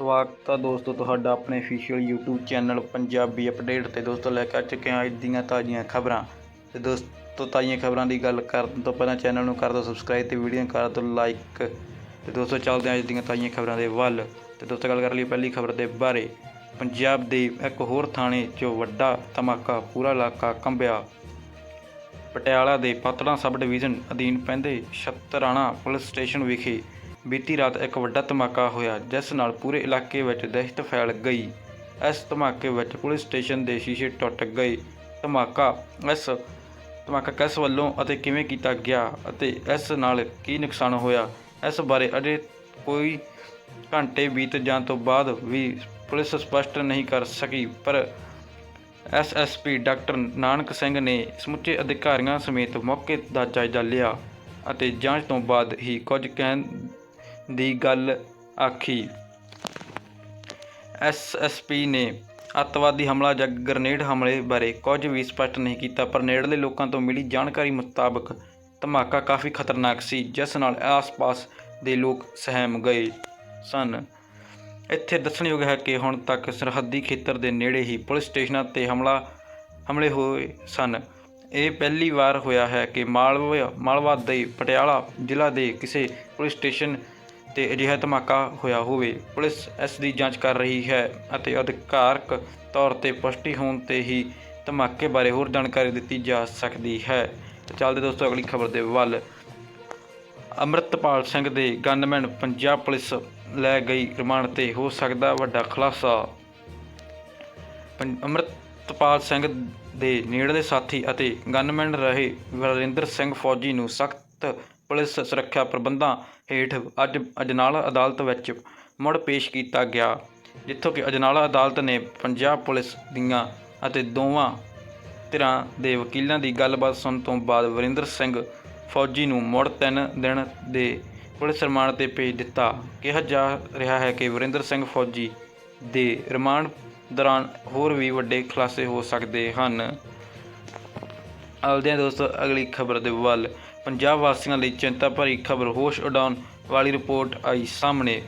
ਸਵਾਗਤ ਹੈ ਦੋਸਤੋ ਤੁਹਾਡਾ ਆਪਣੇ official YouTube channel Punjabi update ਤੇ। ਦੋਸਤੋ ਲੈ ਕੇ ਆ ਚੁੱਕੇ ਹਾਂ ਅੱਜ ਦੀਆਂ ਤਾਜ਼ੀਆਂ ਖਬਰਾਂ। ਤੇ ਦੋਸਤੋ ਤਾਜ਼ੀਆਂ ਖਬਰਾਂ ਦੀ ਗੱਲ ਕਰਨ ਤੋਂ ਪਹਿਲਾਂ ਚੈਨਲ ਨੂੰ ਕਰ ਦਿਓ ਸਬਸਕ੍ਰਾਈਬ ਤੇ ਵੀਡੀਓ ਕਰ ਦਿਓ ਲਾਈਕ ਤੇ ਦੋਸਤੋ ਚੱਲਦੇ ਹਾਂ ਅੱਜ ਦੀਆਂ ਤਾਜ਼ੀਆਂ ਖਬਰਾਂ ਦੇ ਵੱਲ। ਤੇ ਦੋਸਤੋ ਗੱਲ ਕਰ ਲਈ ਪਹਿਲੀ ਖਬਰ ਦੇ ਬਾਰੇ। ਪੰਜਾਬ ਦੇ ਇੱਕ ਹੋਰ ਥਾਣੇ 'ਚ ਵੱਡਾ ਧਮਾਕਾ, ਪੂਰਾ ਇਲਾਕਾ ਕੰਬਿਆ। ਪਟਿਆਲਾ ਦੇ ਪਾਤੜਾਂ ਸਬ ਡਿਵੀਜ਼ਨ ਅਧੀਨ ਪੈਂਦੇ ਛਤਰਾਣਾ ਪੁਲਿਸ ਸਟੇਸ਼ਨ ਵਿਖੇ ਬੀਤੀ ਰਾਤ ਇੱਕ ਵੱਡਾ ਧਮਾਕਾ ਹੋਇਆ, ਜਿਸ ਨਾਲ ਪੂਰੇ ਇਲਾਕੇ ਵਿੱਚ ਦਹਿਸ਼ਤ ਫੈਲ ਗਈ। ਇਸ ਧਮਾਕੇ ਵਿੱਚ ਪੁਲਿਸ ਸਟੇਸ਼ਨ ਦੇ ਸ਼ੀਸ਼ੇ ਟੁੱਟ ਗਏ। ਧਮਾਕਾ ਇਸ ਧਮਾਕਾ ਕਿਸ ਵੱਲੋਂ ਅਤੇ ਕਿਵੇਂ ਕੀਤਾ ਗਿਆ ਅਤੇ ਇਸ ਨਾਲ ਕੀ ਨੁਕਸਾਨ ਹੋਇਆ, ਇਸ ਬਾਰੇ ਅਜੇ ਕੋਈ ਘੰਟੇ ਬੀਤ ਜਾਣ ਤੋਂ ਬਾਅਦ ਵੀ ਪੁਲਿਸ ਸਪਸ਼ਟ ਨਹੀਂ ਕਰ ਸਕੀ, ਪਰ ਐਸਐਸਪੀ ਡਾਕਟਰ ਨਾਨਕ ਸਿੰਘ ਨੇ ਸਮੁੱਚੇ ਅਧਿਕਾਰੀਆਂ ਸਮੇਤ ਮੌਕੇ ਦਾ ਜਾਇਜ਼ਾ ਲਿਆ ਅਤੇ ਜਾਂਚ ਤੋਂ ਬਾਅਦ ਹੀ ਕੁਝ ਕਹਿਣ ਦੀ ਗੱਲ ਆਖੀ। ਐਸਐਸਪੀ ਨੇ ਅੱਤਵਾਦੀ ਹਮਲਾ ਜਾਂ ਗ੍ਰਨੇਡ ਹਮਲੇ ਬਾਰੇ ਕੁਝ ਵੀ ਸਪਸ਼ਟ ਨਹੀਂ ਕੀਤਾ, ਪਰ ਨੇੜਲੇ ਲੋਕਾਂ ਤੋਂ ਮਿਲੀ ਜਾਣਕਾਰੀ ਮੁਤਾਬਕ ਧਮਾਕਾ ਕਾਫੀ ਖਤਰਨਾਕ ਸੀ, ਜਿਸ ਨਾਲ ਆਸ-ਪਾਸ ਦੇ ਲੋਕ ਸਹਿਮ ਗਏ ਸਨ। ਇੱਥੇ ਦੱਸਣਯੋਗ ਹੈ ਕਿ ਹੁਣ ਤੱਕ ਸਰਹੱਦੀ ਖੇਤਰ ਦੇ ਨੇੜੇ ਹੀ ਪੁਲਿਸ ਸਟੇਸ਼ਨਾਂ ਤੇ ਹਮਲਾ, ਹਮਲੇ ਹੋਏ ਸਨ। ਇਹ ਪਹਿਲੀ ਵਾਰ ਹੋਇਆ ਹੈ ਕਿ ਮਾਲਵਾ ਮਾਲਵਾ ਦੇ ਪਟਿਆਲਾ ਜ਼ਿਲ੍ਹਾ ਦੇ ਕਿਸੇ ਪੁਲਿਸ ਸਟੇਸ਼ਨ ਤੇ ਅਜਿਹਾ ਧਮਾਕਾ ਹੋਇਆ ਹੋਵੇ। ਪੁਲਿਸ ਇਸ ਦੀ ਜਾਂਚ ਕਰ ਰਹੀ ਹੈ ਅਤੇ ਅਧਿਕਾਰਕ ਤੌਰ ਤੇ ਪੁਸ਼ਟੀ ਹੋਣ ਤੇ ਹੀ ਧਮਾਕੇ ਬਾਰੇ ਹੋਰ ਜਾਣਕਾਰੀ ਦਿੱਤੀ ਜਾ ਸਕਦੀ ਹੈ। ਤੇ ਚੱਲਦੇ ਦੋਸਤੋ, ਅਗਲੀ ਖਬਰ ਦੇ ਵੱਲ। ਅੰਮ੍ਰਿਤਪਾਲ ਸਿੰਘ ਦੇ ਗਨਮੈਨ ਪੰਜਾਬ ਪੁਲਿਸ ਲੈ ਗਈ ਰਿਮਾਂਡ ਤੇ। ਹੋ ਸਕਦਾ ਵੱਡਾ ਖੁਲਾਸਾ। ਪੰ- ਅੰਮ੍ਰਿਤਪਾਲ ਸਿੰਘ ਦੇ ਨੇੜਲੇ ਸਾਥੀ ਅਤੇ ਗਨਮੈਨ ਰਹੇ ਵਰਿੰਦਰ ਸਿੰਘ ਫੌਜੀ ਨੂੰ ਸਖਤ ਪੁਲਿਸ ਸੁਰੱਖਿਆ ਪ੍ਰਬੰਧਾਂ ਹੇਠ ਅੱਜ ਅਜਨਾਲਾ ਅਦਾਲਤ ਵਿੱਚ ਮੁੜ ਪੇਸ਼ ਕੀਤਾ ਗਿਆ, ਜਿੱਥੋਂ ਕਿ ਅਜਨਾਲਾ ਅਦਾਲਤ ਨੇ ਪੰਜਾਬ ਪੁਲਿਸ ਦੀਆਂ ਅਤੇ ਦੋਵਾਂ ਧਿਰਾਂ ਦੇ ਵਕੀਲਾਂ ਦੀ ਗੱਲਬਾਤ ਸੁਣਨ ਤੋਂ ਬਾਅਦ ਵਰਿੰਦਰ ਸਿੰਘ ਫੌਜੀ ਨੂੰ ਮੁੜ ਤਿੰਨ ਦਿਨ ਦੇ ਪੁਲਿਸ ਰਿਮਾਂਡ ਤੇ ਭੇਜ ਦਿੱਤਾ। ਕਿਹਾ ਜਾ ਰਿਹਾ ਹੈ ਕਿ ਵਰਿੰਦਰ ਸਿੰਘ ਫੌਜੀ ਦੇ ਰਿਮਾਂਡ ਦੌਰਾਨ ਹੋਰ ਵੀ ਵੱਡੇ ਖੁਲਾਸੇ ਹੋ ਸਕਦੇ ਹਨ। ਆਲਦਿਆਂ ਦੋਸਤੋ, ਅਗਲੀ ਖਬਰ ਦੇ ਵੱਲ ਪੰਜਾਬ ਵਾਸੀਆਂ ਲਈ ਚਿੰਤਾ ਭਰੀ ਖਬਰ ਹੋਸ਼ ਉਡਾਉਣ ਵਾਲੀ ਰਿਪੋਰਟ ਆਈ ਸਾਹਮਣੇ।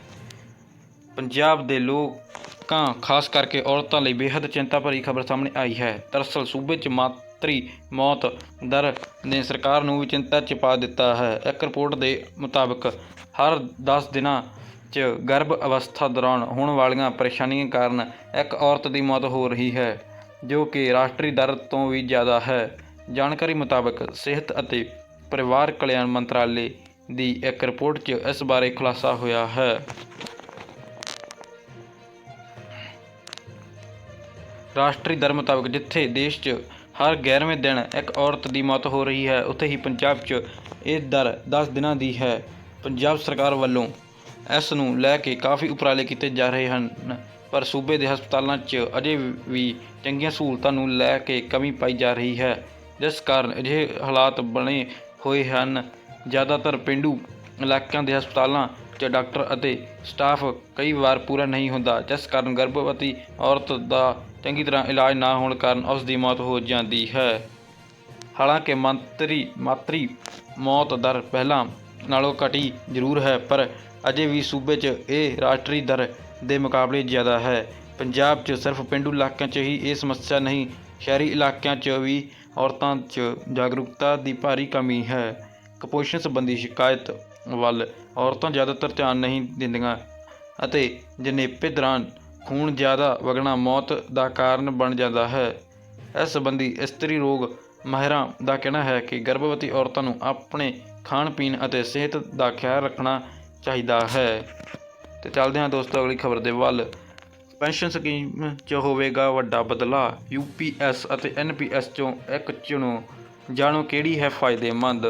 ਪੰਜਾਬ ਦੇ ਲੋਕਾਂ, ਖਾਸ ਕਰਕੇ ਔਰਤਾਂ ਲਈ ਬੇहद ਚਿੰਤਾ ਭਰੀ ਖਬਰ ਸਾਹਮਣੇ ਆਈ ਹੈ। ਦਰਅਸਲ ਸੂਬੇ 'ਚ ਮਾਤਰੀ ਮੌਤ ਦਰ ਨੇ ਸਰਕਾਰ ਨੂੰ ਵੀ ਚਿੰਤਾ 'ਚ ਪਾ ਦਿੱਤਾ ਹੈ। ਇੱਕ ਰਿਪੋਰਟ ਦੇ ਮੁਤਾਬਕ, ਹਰ 10 ਦਿਨਾਂ 'ਚ ਗਰਭ ਅਵਸਥਾ ਦੌਰਾਨ ਹੋਣ ਵਾਲੀਆਂ ਪਰੇਸ਼ਾਨੀਆਂ ਕਾਰਨ ਇੱਕ ਔਰਤ ਦੀ ਮੌਤ ਹੋ ਰਹੀ ਹੈ, ਜੋ ਕਿ ਰਾਸ਼ਟਰੀ ਦਰ ਤੋਂ ਵੀ ਜ਼ਿਆਦਾ ਹੈ। ਜਾਣਕਾਰੀ ਮੁਤਾਬਕ, ਸਿਹਤ ਅਤੇ ਪਰਿਵਾਰ ਕਲਿਆਣ ਮੰਤਰਾਲੇ ਦੀ ਇੱਕ ਰਿਪੋਰਟ 'ਚ ਇਸ ਬਾਰੇ ਖੁਲਾਸਾ ਹੋਇਆ ਹੈ। ਰਾਸ਼ਟਰੀ ਦਰ ਮੁਤਾਬਕ ਜਿੱਥੇ ਦੇਸ਼ 'ਚ ਹਰ 11ਵੇਂ ਦਿਨ ਇੱਕ ਔਰਤ ਦੀ ਮੌਤ ਹੋ ਰਹੀ ਹੈ, ਉੱਥੇ ਹੀ ਪੰਜਾਬ 'ਚ ਇਹ ਦਰ 10 ਦਿਨਾਂ ਦੀ ਹੈ। ਪੰਜਾਬ ਸਰਕਾਰ ਵੱਲੋਂ ਇਸ ਨੂੰ ਲੈ ਕੇ ਕਾਫੀ ਉਪਰਾਲੇ ਕੀਤੇ ਜਾ ਰਹੇ ਹਨ, ਪਰ ਸੂਬੇ ਦੇ ਹਸਪਤਾਲਾਂ 'ਚ ਅਜੇ ਵੀ ਚੰਗੀਆਂ ਸਹੂਲਤਾਂ ਨੂੰ ਲੈ ਕੇ ਕਮੀ ਪਾਈ ਜਾ ਰਹੀ ਹੈ। ਜਿਸ ਕਾਰਨ ਅਜਿਹੇ ਹਾਲਾਤ ਬਣੇ ਹੋਏ ਹਨ। ਜ਼ਿਆਦਾਤਰ ਪਿੰਡੂ ਇਲਾਕਿਆਂ ਦੇ ਹਸਪਤਾਲਾਂ 'ਚ ਡਾਕਟਰ ਅਤੇ ਸਟਾਫ ਕਈ ਵਾਰ ਪੂਰਾ ਨਹੀਂ ਹੁੰਦਾ, ਜਿਸ ਕਾਰਨ ਗਰਭਵਤੀ ਔਰਤ ਦਾ ਚੰਗੀ ਤਰ੍ਹਾਂ ਇਲਾਜ ਨਾ ਹੋਣ ਕਾਰਨ ਉਸ ਦੀ ਮੌਤ ਹੋ ਜਾਂਦੀ ਹੈ। ਹਾਲਾਂਕਿ ਮੰਤਰੀ, ਮਾਤਰੀ ਮੌਤ ਦਰ ਪਹਿਲਾਂ ਨਾਲੋਂ ਘਟੀ ਜ਼ਰੂਰ ਹੈ, ਪਰ ਅਜੇ ਵੀ ਸੂਬੇ 'ਚ ਇਹ ਰਾਸ਼ਟਰੀ ਦਰ ਦੇ ਮੁਕਾਬਲੇ ਜ਼ਿਆਦਾ ਹੈ। ਪੰਜਾਬ 'ਚ ਸਿਰਫ ਪਿੰਡੂ ਇਲਾਕਿਆਂ 'ਚ ਹੀ ਇਹ ਸਮੱਸਿਆ ਨਹੀਂ, ਸ਼ਹਿਰੀ ਇਲਾਕਿਆਂ 'ਚ ਵੀ ਔਰਤਾਂ 'ਚ ਜਾਗਰੂਕਤਾ ਦੀ ਭਾਰੀ ਕਮੀ ਹੈ। ਕੁਪੋਸ਼ਣ ਸੰਬੰਧੀ ਸ਼ਿਕਾਇਤ ਵੱਲ ਔਰਤਾਂ ਜ਼ਿਆਦਾਤਰ ਧਿਆਨ ਨਹੀਂ ਦਿੰਦੀਆਂ ਅਤੇ ਜਨੇਪੇ ਦੌਰਾਨ ਖੂਨ ਜ਼ਿਆਦਾ ਵਗਣਾ ਮੌਤ ਦਾ ਕਾਰਨ ਬਣ ਜਾਂਦਾ ਹੈ। ਇਸ ਸੰਬੰਧੀ ਇਸਤਰੀ ਰੋਗ ਮਾਹਿਰਾਂ ਦਾ ਕਹਿਣਾ ਹੈ ਕਿ ਗਰਭਵਤੀ ਔਰਤਾਂ ਨੂੰ ਆਪਣੇ ਖਾਣ ਪੀਣ ਅਤੇ ਸਿਹਤ ਦਾ ਖਿਆਲ ਰੱਖਣਾ ਚਾਹੀਦਾ ਹੈ। ਤੇ ਚੱਲਦੇ ਹਾਂ ਦੋਸਤੋ, ਅਗਲੀ ਖਬਰ ਦੇ ਵੱਲ। ਪੈਨਸ਼ਨ ਸਕੀਮ 'ਚ ਹੋਵੇਗਾ ਵੱਡਾ ਬਦਲਾਅ ਯੂਪੀਐਸ ਅਤੇ ਐਨਪੀਐਸ 'ਚੋਂ ਇੱਕ ਚੁਣੋ। ਜਾਣੋ ਕਿਹੜੀ ਹੈ ਫਾਇਦੇਮੰਦ।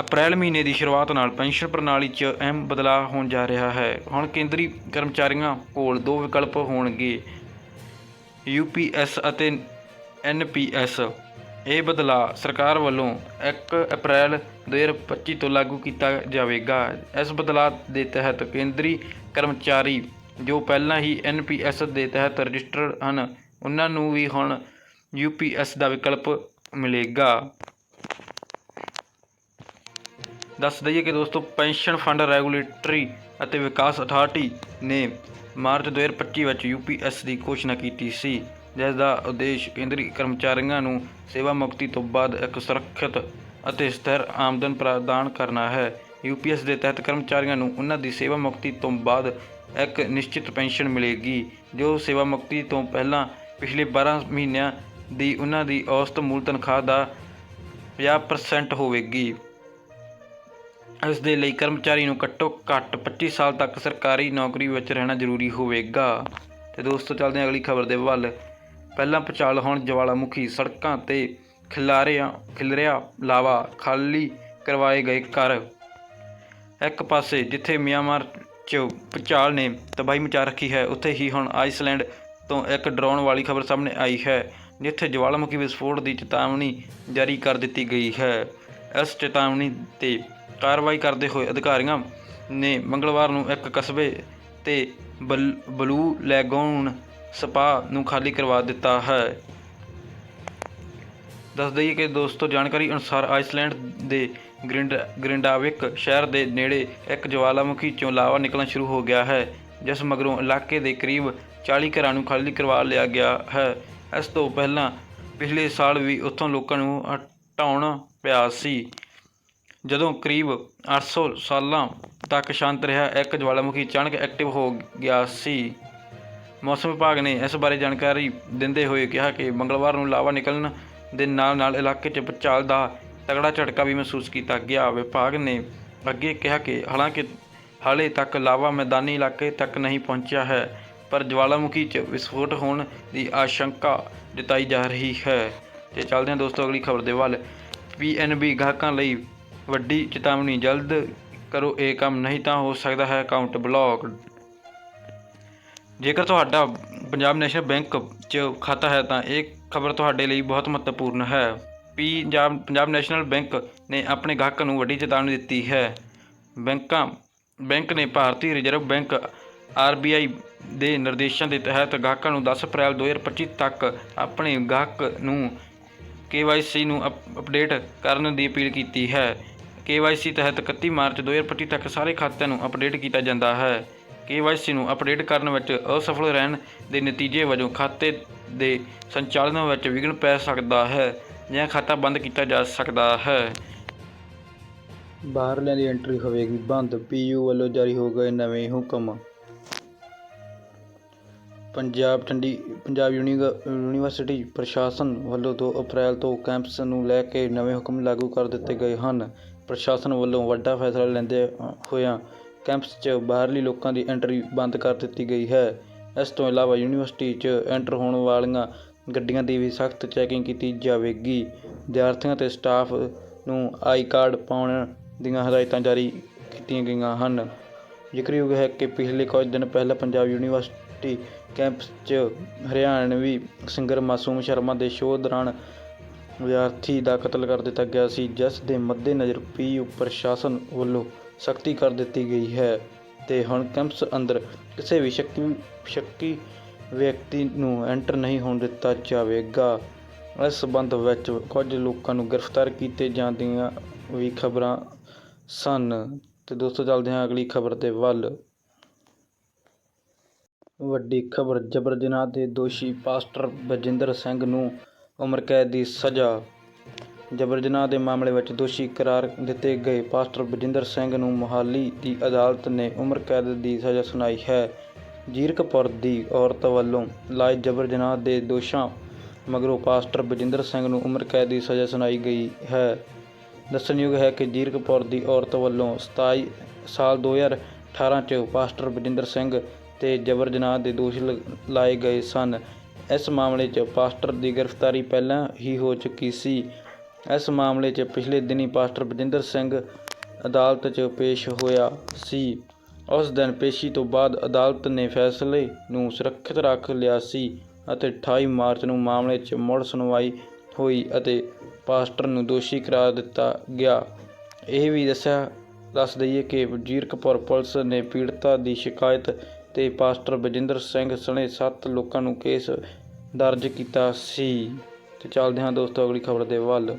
ਅਪ੍ਰੈਲ ਮਹੀਨੇ ਦੀ ਸ਼ੁਰੂਆਤ ਨਾਲ ਪੈਨਸ਼ਨ ਪ੍ਰਣਾਲੀ 'ਚ ਅਹਿਮ ਬਦਲਾਅ ਹੋਣ ਜਾ ਰਿਹਾ ਹੈ। ਹੁਣ ਕੇਂਦਰੀ ਕਰਮਚਾਰੀਆਂ ਕੋਲ ਦੋ ਵਿਕਲਪ ਹੋਣਗੇ। ਯੂਪੀਐਸ ਅਤੇ ਐਨਪੀਐਸ ਇਹ ਬਦਲਾਅ ਸਰਕਾਰ ਵੱਲੋਂ 1 ਅਪ੍ਰੈਲ 2025 ਤੋਂ ਲਾਗੂ ਕੀਤਾ ਜਾਵੇਗਾ। ਇਸ ਬਦਲਾਅ ਦੇ ਤਹਿਤ ਕੇਂਦਰੀ ਕਰਮਚਾਰੀ ਜੋ ਪਹਿਲਾਂ ਹੀ ਐਨਪੀਐਸ ਦੇ ਤਹਿਤ ਰਜਿਸਟਰਡ ਹਨ, ਉਹਨਾਂ ਨੂੰ ਵੀ ਹੁਣ ਯੂ ਪੀ ਯੂਪੀਐਸ ਦਾ ਵਿਕਲਪ ਮਿਲੇਗਾ। ਦੱਸ ਦਈਏ ਕਿ ਦੋਸਤੋ, ਪੈਨਸ਼ਨ ਫੰਡ ਰੈਗੂਲੇਟਰੀ ਅਤੇ ਵਿਕਾਸ ਅਥਾਰਟੀ ਨੇ ਮਾਰਚ 2025 ਵਿੱਚ ਯੂਪੀਐਸ ਦੀ ਘੋਸ਼ਣਾ ਕੀਤੀ ਸੀ, ਜਿਸ ਦਾ ਉਦੇਸ਼ ਕੇਂਦਰੀ ਕਰਮਚਾਰੀਆਂ ਨੂੰ ਸੇਵਾ ਮੁਕਤੀ ਤੋਂ ਬਾਅਦ ਇੱਕ ਸੁਰੱਖਿਅਤ ਅਤੇ ਸਥਿਰ ਆਮਦਨ ਪ੍ਰਦਾਨ ਕਰਨਾ ਹੈ। ਯੂਪੀਐਸ ਦੇ ਤਹਿਤ ਕਰਮਚਾਰੀਆਂ ਨੂੰ ਉਹਨਾਂ ਦੀ ਸੇਵਾ ਮੁਕਤੀ ਤੋਂ ਬਾਅਦ ਇੱਕ ਨਿਸ਼ਚਿਤ ਪੈਨਸ਼ਨ ਮਿਲੇਗੀ, ਜੋ ਸੇਵਾ ਮੁਕਤੀ ਤੋਂ ਪਹਿਲਾਂ ਪਿਛਲੇ 12 ਮਹੀਨਿਆਂ ਦੀ ਉਹਨਾਂ ਦੀ ਔਸਤ ਮੂਲ ਤਨਖਾਹ ਦਾ 50% ਹੋਵੇਗੀ। ਇਸ ਦੇ ਲਈ ਕਰਮਚਾਰੀ ਨੂੰ ਘੱਟੋ ਘੱਟ 25 ਸਾਲ ਤੱਕ ਸਰਕਾਰੀ ਨੌਕਰੀ ਵਿੱਚ ਰਹਿਣਾ ਜ਼ਰੂਰੀ ਹੋਵੇਗਾ। ਤੇ ਦੋਸਤੋ, ਚੱਲਦੇ ਹਾਂ ਅਗਲੀ ਖਬਰ ਦੇ ਵੱਲ। ਪਹਿਲਾਂ ਪਚਾਲ ਹੋਣ ਜਵਾਲਾਮੁਖੀ ਸੜਕਾਂ ਤੇ ਖਿਲਾਰਿਆਂ ਖਿਲਰਿਆ ਲਾਵਾ ਖਾਲੀ ਕਰਵਾਏ ਗਏ ਘਰ। ਇੱਕ ਪਾਸੇ ਜਿੱਥੇ ਮਿਆਂਮਾਰ 'ਚ ਭੂਚਾਲ ਨੇ ਤਬਾਹੀ ਮਚਾ ਰੱਖੀ ਹੈ। ਉੱਥੇ ਹੀ ਹੁਣ ਆਈਸਲੈਂਡ ਤੋਂ ਇੱਕ ਡਰਾਉਣ ਵਾਲੀ ਖਬਰ ਸਾਹਮਣੇ ਆਈ ਹੈ, ਜਿੱਥੇ ਜਵਾਲਾਮੁਖੀ ਵਿਸਫੋਟ ਦੀ ਚੇਤਾਵਨੀ ਜਾਰੀ ਕਰ ਦਿੱਤੀ ਗਈ ਹੈ। ਇਸ ਚੇਤਾਵਨੀ ਤੇ ਕਾਰਵਾਈ ਕਰਦੇ ਹੋਏ ਅਧਿਕਾਰੀਆਂ ਨੇ ਮੰਗਲਵਾਰ ਨੂੰ ਇੱਕ ਕਸਬੇ ਤੇ ਬਲ- ਬਲੂ ਲੈਗੂਨ ਸਪਾ ਨੂੰ ਖਾਲੀ ਕਰਵਾ ਦਿੱਤਾ ਹੈ। ਦੱਸ ਦਈਏ ਕਿ ਦੋਸਤੋ, ਜਾਣਕਾਰੀ ਅਨੁਸਾਰ ਆਈਸਲੈਂਡ ਦੇ ਗ੍ਰਿੰਡ, ਗ੍ਰਿੰਡਾਵਿਕ ਸ਼ਹਿਰ ਦੇ ਨੇੜੇ ਇੱਕ ਜਵਾਲਾਮੁਖੀ ਚੋਂ ਲਾਵਾ ਨਿਕਲਣਾ ਸ਼ੁਰੂ ਹੋ ਗਿਆ ਹੈ, ਜਿਸ ਮਗਰੋਂ ਇਲਾਕੇ ਦੇ ਕਰੀਬ 40 ਘਰਾਂ ਨੂੰ ਖਾਲੀ ਕਰਵਾ ਲਿਆ ਗਿਆ ਹੈ। ਇਸ ਤੋਂ ਪਹਿਲਾਂ ਪਿਛਲੇ ਸਾਲ ਵੀ ਉੱਥੋਂ ਲੋਕਾਂ ਨੂੰ ਹਟਾਉਣਾ ਪਿਆ ਸੀ। ਜਦੋਂ ਕਰੀਬ 800 ਸਾਲਾਂ ਤੱਕ ਸ਼ਾਂਤ ਰਿਹਾ, ਇੱਕ ਜਵਾਲਾਮੁਖੀ ਅਚਾਨਕ ਐਕਟਿਵ ਹੋ ਗਿਆ ਸੀ। ਮੌਸਮ ਵਿਭਾਗ ਨੇ ਇਸ ਬਾਰੇ ਜਾਣਕਾਰੀ ਦਿੰਦੇ ਹੋਏ ਕਿਹਾ ਕਿ ਮੰਗਲਵਾਰ ਨੂੰ ਲਾਵਾ ਨਿਕਲਣ ਦੇ ਨਾਲ ਨਾਲ ਇਲਾਕੇ 'ਚ ਭੂਚਾਲ ਦਾ ਤਗੜਾ ਝਟਕਾ ਵੀ ਮਹਿਸੂਸ ਕੀਤਾ। ਗਿਆ ਵਿਭਾਗ ਨੇ ਅੱਗੇ ਕਿਹਾ ਕਿ ਹਾਲਾਂਕਿ ਹਾਲੇ ਤੱਕ ਲਾਵਾ ਮੈਦਾਨੀ ਇਲਾਕੇ ਤੱਕ ਨਹੀਂ ਪਹੁੰਚਿਆ ਹੈ, ਪਰ ਜਵਾਲਾਮੁਖੀ 'ਚ ਵਿਸਫੋਟ ਹੋਣ ਦੀ ਆਸ਼ੰਕਾ ਜਤਾਈ ਜਾ ਰਹੀ ਹੈ। ਤੇ ਚੱਲਦੇ ਹਾਂ ਦੋਸਤੋ, ਅਗਲੀ ਖਬਰ ਦੇ ਵੱਲ। ਪੀਐਨਬੀ ਗਾਹਕਾਂ ਲਈ ਵੱਡੀ ਚੇਤਾਵਨੀ, ਜਲਦ ਕਰੋ ਇਹ ਕੰਮ, ਨਹੀਂ ਤਾਂ ਹੋ ਸਕਦਾ ਹੈ ਅਕਾਊਂਟ ਬਲੌਕ। ਜੇਕਰ ਤੁਹਾਡਾ ਪੰਜਾਬ ਨੈਸ਼ਨਲ ਬੈਂਕ 'ਚ ਖਾਤਾ ਹੈ ਤਾਂ ਇਹ ਖਬਰ ਤੁਹਾਡੇ ਲਈ ਬਹੁਤ ਮਹੱਤਵਪੂਰਨ ਹੈ। ਪੰਜਾਬ ਪੰਜਾਬ ਨੈਸ਼ਨਲ ਬੈਂਕ ਨੇ ਆਪਣੇ ਗਾਹਕਾਂ ਨੂੰ ਵੱਡੀ ਚੇਤਾਵਨੀ ਦਿੱਤੀ ਹੈ। ਬੈਂਕਾਂ, ਬੈਂਕ ਨੇ ਭਾਰਤੀ ਰਿਜ਼ਰਵ ਬੈਂਕ ਆਰਬੀਆਈ ਦੇ ਨਿਰਦੇਸ਼ਾਂ ਦੇ ਤਹਿਤ ਗਾਹਕਾਂ ਨੂੰ 10 ਅਪ੍ਰੈਲ 2025 ਤੱਕ ਆਪਣੇ ਗਾਹਕ ਨੂੰ KYC ਨੂੰ ਅਪ- ਅਪਡੇਟ ਕਰਨ ਦੀ ਅਪੀਲ ਕੀਤੀ ਹੈ। KYC ਤਹਿਤ 31 ਮਾਰਚ 2025 ਤੱਕ ਸਾਰੇ ਖਾਤਿਆਂ ਨੂੰ ਅਪਡੇਟ ਕੀਤਾ ਜਾਂਦਾ ਹੈ। KYC ਨੂੰ ਅਪਡੇਟ ਕਰਨ ਵਿੱਚ ਅਸਫਲ ਰਹਿਣ ਦੇ ਨਤੀਜੇ ਵਜੋਂ ਖਾਤੇ ਦੇ ਸੰਚਾਲਨ ਵਿੱਚ ਵਿਘਨ ਪੈ ਸਕਦਾ ਹੈ। ਜਾਂ ਖਾਤਾ ਬੰਦ ਕੀਤਾ ਜਾ ਸਕਦਾ ਹੈ। ਬਾਹਰਲਿਆਂ ਦੀ ਐਂਟਰੀ ਹੋਵੇਗੀ। ਬੰਦ। ਪੀਯੂ ਵੱਲੋਂ ਜਾਰੀ ਹੋ ਗਏ ਨਵੇਂ ਹੁਕਮ। ਪੰਜਾਬ ਚੰਡੀ ਪੰਜਾਬ ਯੂਨੀਵ- ਯੂਨੀਵਰਸਿਟੀ ਪ੍ਰਸ਼ਾਸਨ ਵੱਲੋਂ 2 ਅਪ੍ਰੈਲ ਤੋਂ ਕੈਂਪਸ ਨੂੰ ਲੈ ਕੇ ਨਵੇਂ ਹੁਕਮ ਲਾਗੂ ਕਰ ਦਿੱਤੇ ਗਏ ਹਨ। ਪ੍ਰਸ਼ਾਸਨ ਵੱਲੋਂ ਵੱਡਾ ਫੈਸਲਾ ਲੈਂਦੇ ਹੋਇਆ ਕੈਂਪਸ 'ਚ ਬਾਹਰਲੀ ਲੋਕਾਂ ਦੀ ਐਂਟਰੀ ਬੰਦ ਕਰ ਦਿੱਤੀ ਗਈ ਹੈ। ਇਸ ਤੋਂ ਇਲਾਵਾ ਯੂਨੀਵਰਸਿਟੀ 'ਚ ਐਂਟਰ ਹੋਣ ਵਾਲੀਆਂ ਗੱਡੀਆਂ ਦੀ ਵੀ ਸਖਤ ਚੈਕਿੰਗ ਕੀਤੀ ਜਾਵੇਗੀ। ਵਿਦਿਆਰਥੀਆਂ ਅਤੇ ਸਟਾਫ ਨੂੰ ਆਈ ਕਾਰਡ ਪਾਉਣ ਦੀਆਂ ਹਦਾਇਤਾਂ ਜਾਰੀ ਕੀਤੀਆਂ ਗਈਆਂ ਹਨ। ਜ਼ਿਕਰਯੋਗ ਹੈ ਕਿ ਪਿਛਲੇ ਕੁਝ ਦਿਨ ਪਹਿਲਾਂ ਪੰਜਾਬ ਯੂਨੀਵਰਸਿਟੀ ਕੈਂਪਸ 'ਚ ਹਰਿਆਣਵੀ ਸਿੰਗਰ ਮਾਸੂਮ ਸ਼ਰਮਾ ਦੇ ਸ਼ੋਅ ਦੌਰਾਨ ਵਿਦਿਆਰਥੀ ਦਾ ਕਤਲ ਕਰ ਦਿੱਤਾ ਗਿਆ ਸੀ, ਜਿਸ ਦੇ ਮੱਦੇਨਜ਼ਰ ਪੀਯੂ ਪ੍ਰਸ਼ਾਸਨ ਵੱਲੋਂ ਸਖਤੀ ਕਰ ਦਿੱਤੀ ਗਈ ਹੈ ਤੇ ਹੁਣ ਕੈਂਪਸ ਅੰਦਰ ਕਿਸੇ ਵੀ ਸ਼ੱਕੀ ਸ਼ੱਕੀ ਵਿਅਕਤੀ ਨੂੰ ਐਂਟਰ ਨਹੀਂ ਹੋਣ ਦਿੱਤਾ ਜਾਵੇਗਾ। ਇਸ ਸਬੰਧ ਵਿੱਚ ਕੁਝ ਲੋਕਾਂ ਨੂੰ ਗ੍ਰਿਫਤਾਰ ਕੀਤੇ ਜਾਣ ਦੀਆਂ ਵੀ ਖਬਰਾਂ ਸਨ। ਤੇ ਦੋਸਤੋ, ਚੱਲਦੇ ਹਾਂ ਅਗਲੀ ਖਬਰ ਦੇ ਵੱਲ। ਵੱਡੀ ਖਬਰ, ਜਬਰ ਜਨਾਹ ਦੇ ਦੋਸ਼ੀ ਪਾਸਟਰ ਬਜਿੰਦਰ ਸਿੰਘ ਨੂੰ ਉਮਰ ਕੈਦ ਦੀ ਸਜ਼ਾ। ਜਬਰ ਜਨਾਹ ਦੇ ਮਾਮਲੇ ਵਿੱਚ ਦੋਸ਼ੀ ਕਰਾਰ ਦਿੱਤੇ ਗਏ ਪਾਸਟਰ ਬਜਿੰਦਰ ਸਿੰਘ ਨੂੰ ਮੁਹਾਲੀ ਦੀ ਅਦਾਲਤ ਨੇ ਉਮਰ ਕੈਦ ਦੀ ਸਜ਼ਾ ਸੁਣਾਈ ਹੈ। ਜੀਰਕਪੁਰ ਦੀ ਔਰਤ ਵੱਲੋਂ ਲਾਏ ਜਬਰ ਜਨਾਹ ਦੇ ਦੋਸ਼ਾਂ ਮਗਰੋਂ ਪਾਸਟਰ ਬਜਿੰਦਰ ਸਿੰਘ ਨੂੰ ਉਮਰ ਕੈਦ ਦੀ ਸਜ਼ਾ ਸੁਣਾਈ ਗਈ ਹੈ। ਦੱਸਣਯੋਗ ਹੈ ਕਿ ਜੀਰਕਪੁਰ ਦੀ ਔਰਤ ਵੱਲੋਂ 27 ਸਾਲ 2018 ਚ ਪਾਸਟਰ ਬਜਿੰਦਰ ਸਿੰਘ ਤੇ ਜਬਰ ਜਨਾਹ ਦੇ ਦੋਸ਼ ਲ- ਲਾਏ ਗਏ ਸਨ। ਇਸ ਮਾਮਲੇ 'ਚ ਪਾਸਟਰ ਦੀ ਗ੍ਰਿਫਤਾਰੀ ਪਹਿਲਾਂ ਹੀ ਹੋ ਚੁੱਕੀ ਸੀ। ਇਸ ਮਾਮਲੇ 'ਚ ਪਿਛਲੇ ਦਿਨੀ ਪਾਸਟਰ ਬਜਿੰਦਰ ਸਿੰਘ ਅਦਾਲਤ 'ਚ ਪੇਸ਼ ਹੋਇਆ ਸੀ। ਉਸ ਦਿਨ ਪੇਸ਼ੀ ਤੋਂ ਬਾਅਦ ਅਦਾਲਤ ਨੇ ਫੈਸਲੇ ਨੂੰ ਸੁਰੱਖਿਅਤ ਰੱਖ ਲਿਆ ਸੀ ਅਤੇ 28 ਮਾਰਚ ਨੂੰ ਮਾਮਲੇ 'ਚ ਮੁੜ ਸੁਣਵਾਈ ਹੋਈ ਅਤੇ ਪਾਸਟਰ ਨੂੰ ਦੋਸ਼ੀ ਕਰਾਰ ਦਿੱਤਾ ਗਿਆ। ਇਹ ਵੀ ਦੱਸਿਆ, ਦੱਸ ਦਈਏ ਕਿ ਵਜੀਰਕਪੁਰ ਪੁਲਿਸ ਨੇ ਪੀੜਤਾ ਦੀ ਸ਼ਿਕਾਇਤ ਤੇ ਪਾਸਟਰ ਬਜਿੰਦਰ ਸਿੰਘ ਸਣੇ 7 ਲੋਕਾਂ ਨੂੰ ਕੇਸ ਦਰਜ ਕੀਤਾ ਸੀ। ਤੇ ਚੱਲਦੇ ਹਾਂ ਦੋਸਤੋ, ਅਗਲੀ ਖਬਰ ਦੇ ਵੱਲ।